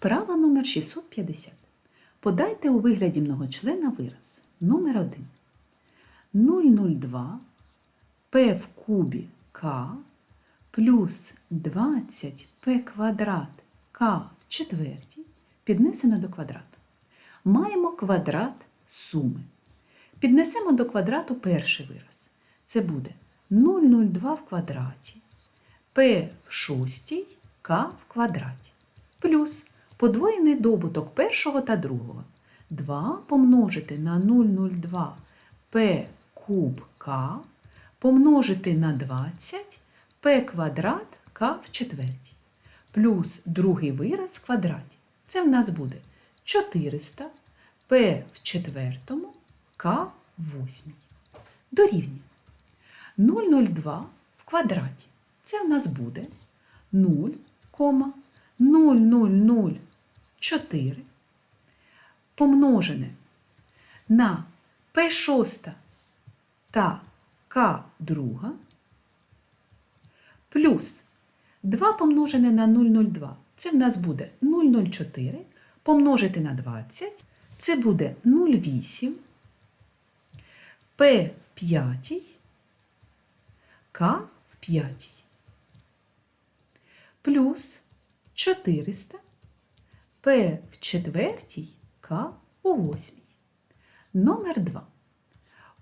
Вправа номер 650. Подайте у вигляді многочлена вираз. Номер 1. 002 p в кубі k плюс 20 p квадрат k в четвертій піднесено до квадрату. Маємо квадрат суми. Піднесемо до квадрату перший вираз. Це буде 002 в квадраті p в шостій k в квадраті плюс подвоєний добуток першого та другого. 2 помножити на 002 p куб k помножити на 20 p квадрат k в четвертій. Плюс другий вираз в квадраті. Це в нас буде 400 p в четвертому k в восьмій. Дорівнює. 002 в квадраті. Це в нас буде 0, 0,0004 помножене на P6 та К2 плюс 2 помножене на 0,02. Це в нас буде 0,04 помножити на 20. Це буде 0,8 P в п'ятій, К в п'ятій плюс 400 П в четвертій К у восьмій. Номер 2.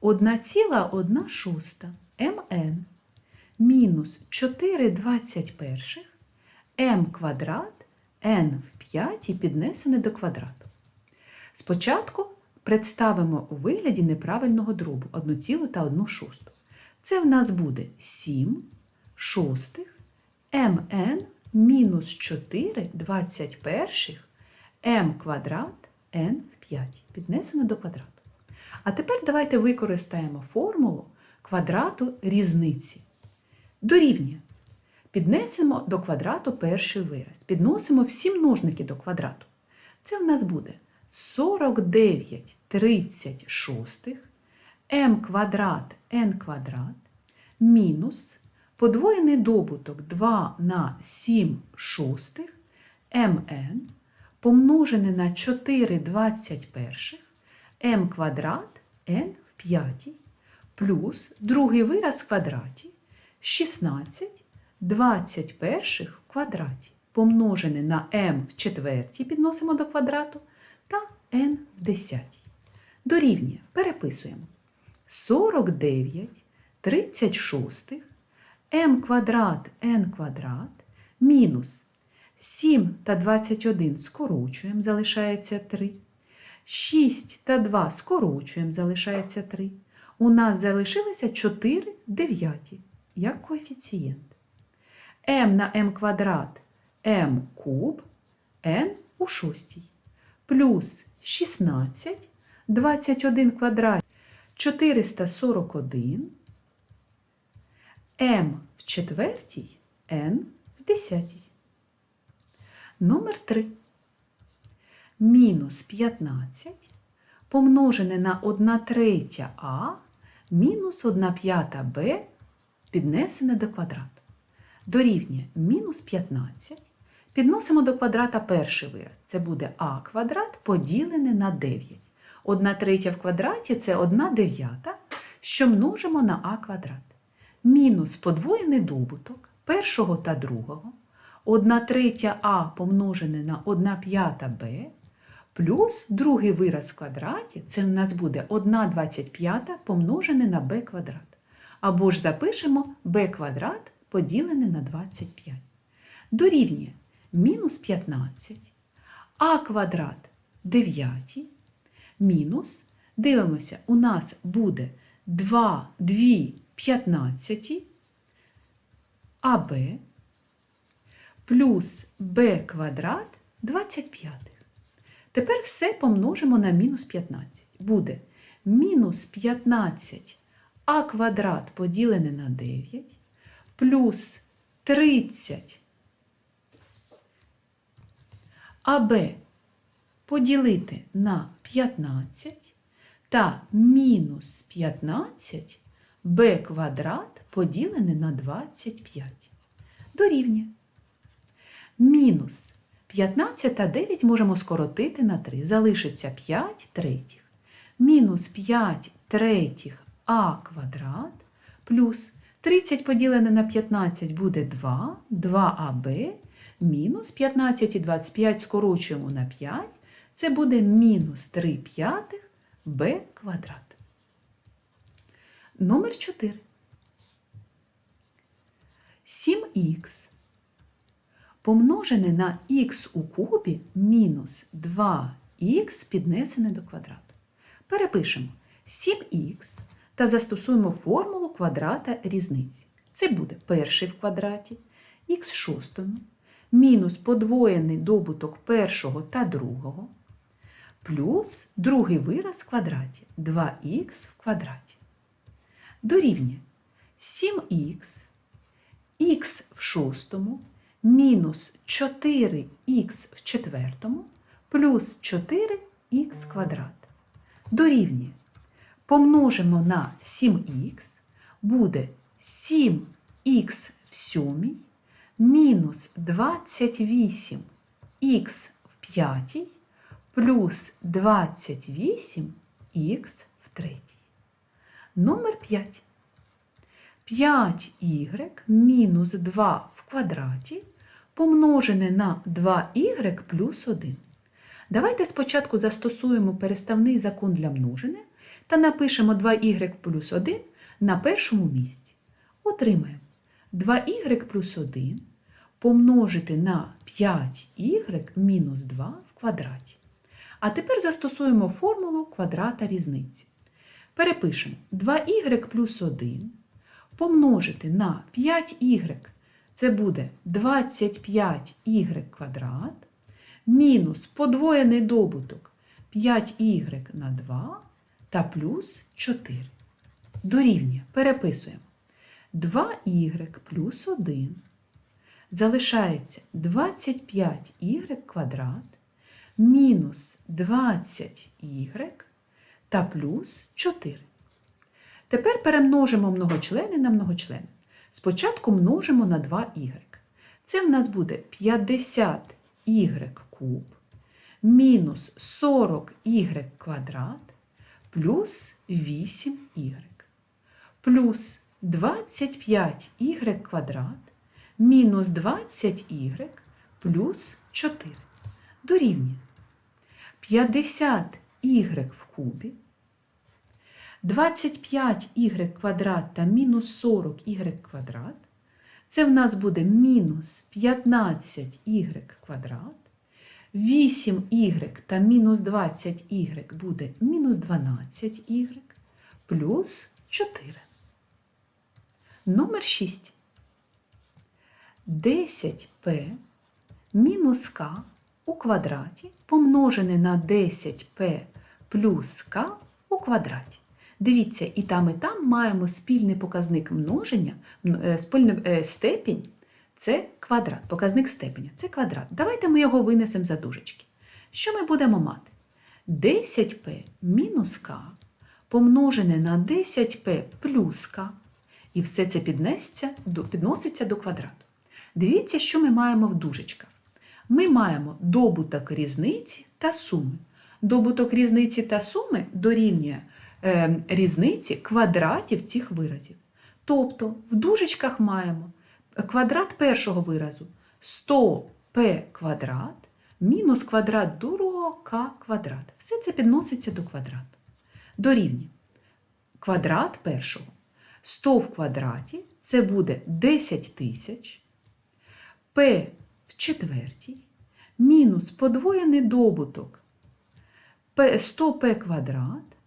1,1 шоста МН мінус 4 21 М квадрат Н в п'ятій піднесене до квадрату. Спочатку представимо у вигляді неправильного дробу 1 та 1 шосту. Це в нас буде 7 шостих mn мінус 4 21 m квадрат n в 5 піднесено до квадрату. А тепер давайте використаємо формулу квадрату різниці. Дорівнює. Піднесемо до квадрату перший вираз. Підносимо всі множники до квадрату. Це в нас буде 49 36 m квадрат n квадрат мінус подвоєний добуток 2 на 7 шостих mn помножене на 4 21 m квадрат n в п'ятій плюс другий вираз в квадраті 16 21 в квадраті помножене на m в четвертій підносимо до квадрату та n в десятій. Дорівнює переписуємо 49 36 m квадрат n квадрат мінус 7 та 21 скорочуємо, залишається 3. 6 та 2 скорочуємо, залишається 3. У нас залишилося 4 дев'яті, як коефіцієнт. m на m квадрат m куб n у шостій. Плюс 16, 21 квадрат 441 М в четвертій, Н в десятій. Номер 3. Мінус 15 помножене на 1 третя А мінус 1 п'ята Б піднесене до квадрату. Дорівнює мінус 15. Підносимо до квадрата перший вираз. Це буде А квадрат поділене на 9. 1 третя в квадраті це 1 дев'ята, що множимо на А квадрат мінус подвоєний добуток першого та другого, 1 третя а помножене на 1 п'ята b, плюс другий вираз в квадраті, це в нас буде 1 25 помножене на b квадрат. Або ж запишемо b квадрат поділене на 25. Дорівнює мінус 15, а квадрат 9, мінус, дивимося, у нас буде 2, 2 15 АБ плюс Б квадрат 25. Тепер все помножимо на мінус 15. Буде мінус 15 а квадрат поділене на 9 плюс 30 АБ поділити на 15 та мінус 15 b квадрат поділене на 25. Дорівнює. Мінус 15 та 9 можемо скоротити на 3. Залишиться 5 третіх. Мінус 5 третіх а квадрат плюс 30 поділене на 15 буде 2, 2аб, мінус 15 і 25 скорочуємо на 5, це буде мінус 3 п'ятих b квадрат. Номер 4. 7х помножене на х у кубі мінус 2х піднесене до квадрату. Перепишемо 7х та застосуємо формулу квадрата різниці. Це буде перший в квадраті, х шостому, мінус подвоєний добуток першого та другого, плюс другий вираз в квадраті 2х в квадраті. Дорівнює 7х, х в шостому, мінус 4х в четвертому, плюс 4х квадрат. Дорівнює помножимо на 7х, буде 7х в сьомій мінус 28х в п'ятій плюс 28х в третій. Номер 5. 5y мінус 2 в квадраті помножене на 2y плюс 1. Давайте спочатку застосуємо переставний закон для множення та напишемо 2y плюс 1 на першому місці. Отримаємо 2y плюс 1 помножити на 5y мінус 2 в квадраті. А тепер застосуємо формулу квадрата різниці. Перепишемо 2y плюс 1 помножити на 5y, це буде 25y квадрат, мінус подвоєний добуток 5y на 2 та плюс 4. Дорівнює. Переписуємо. 2y плюс 1 залишається 25y квадрат мінус 20y та плюс 4. Тепер перемножимо многочлени на многочлени. Спочатку множимо на 2y. Це в нас буде 50y куб мінус 40y квадрат плюс 8y плюс 25y квадрат мінус 20y плюс 4 дорівнює 50y в кубі 25y квадрат та мінус 40y квадрат. Це в нас буде мінус 15y квадрат. 8y та мінус 20y буде мінус 12y плюс 4. Номер 6. 10p мінус k у квадраті помножене на 10p плюс k у квадраті. Дивіться, і там, і там маємо спільний показник множення, е, спільний е, степінь це квадрат, показник степеня це квадрат. Давайте ми його винесемо за дужечки. Що ми будемо мати? 10p мінус k помножене на 10p плюс k, і все це підноситься до, квадрату. Дивіться, що ми маємо в дужечках. Ми маємо добуток різниці та суми. Добуток різниці та суми дорівнює різниці квадратів цих виразів. Тобто в дужечках маємо квадрат першого виразу 100p квадрат мінус квадрат другого к квадрат. Все це підноситься до квадрату. Дорівнює квадрат першого 100 в квадраті це буде 10 тисяч, p в четвертій, мінус подвоєний добуток 100p квадрат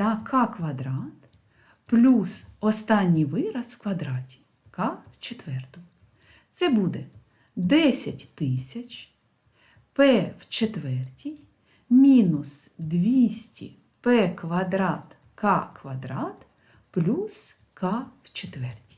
та к квадрат плюс останній вираз в квадраті к в четвертому. Це буде 10 тисяч П в четвертій мінус 200 П квадрат К квадрат плюс К в четвертій.